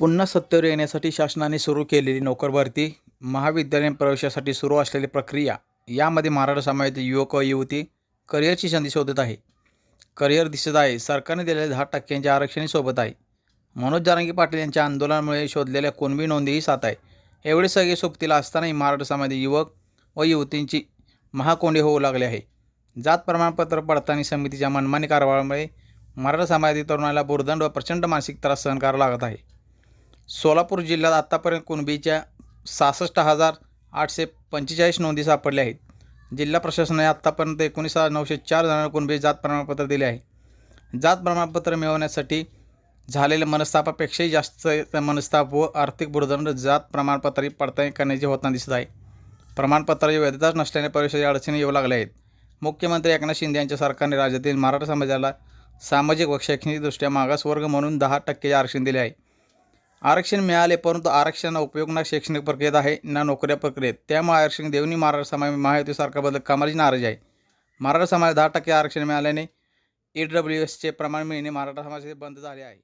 पुन्हा सत्तेवर येण्यासाठी शासनाने सुरू केलेली नोकर भरती महाविद्यालयीन प्रवेशासाठी सुरू असलेली प्रक्रिया यामध्ये महाराष्ट्र समाजातील युवक व युवती करिअरची संधी शोधत आहे. करिअर दिसत आहे. सरकारने दिलेल्या दहा टक्क्यांच्या आरक्षणही सोबत आहे. मनोज जारंगी पाटील यांच्या आंदोलनामुळे शोधलेल्या कोणबी नोंदीही साथ आहे. एवढे सगळे सोबतीला असतानाही महाराष्ट्र समाजातील युवक व युवतींची महाकोंडी होऊ लागले आहे. जात प्रमाणपत्र पडताळणी समितीच्या मनमानी कारवायामुळे मराठा समाजातील तरुणाला बुरदंड व प्रचंड मानसिक त्रास सहन करावा लागत आहे. सोलापूर जिल्ह्यात आत्तापर्यंत कुणबीच्या सहासष्ट हजार आठशे पंचेचाळीस नोंदी सापडल्या आहेत. जिल्हा प्रशासनाने आत्तापर्यंत एकोणीस हजार नऊशे चार जणांना कुणबी जात प्रमाणपत्र दिले आहे. जात प्रमाणपत्र मिळवण्यासाठी झालेल्या मनस्तापापेक्षाही जास्त मनस्ताप व आर्थिक बुडदंड जात प्रमाणपत्राची पडताळणी करण्याची होताना दिसत आहे. प्रमाणपत्राची वैधताच नसल्याने प्रवेशाची अडचणी येऊ लागल्या आहेत. मुख्यमंत्री एकनाथ शिंदे यांच्या सरकारने राज्यातील मराठा समाजाला सामाजिक व शैक्षणिकदृष्ट्या मागासवर्ग म्हणून दहा टक्के आरक्षण दिले आहे. आरक्षण मिळाले परंतु आरक्षणाचा उपयोग ना शैक्षणिक प्रक्रियेत आहे ना नोकऱ्या प्रक्रियेत. त्यामुळे आरक्षण देवनी मराठा समाज महायुती सरकारबद्दल कामाची नाराज आहे. मराठा समाज दहा टक्के आरक्षण मिळाल्याने ई डब्ल्यू एसचे प्रमाण मिळणे मराठा समाजाचे बंद झाले आहे.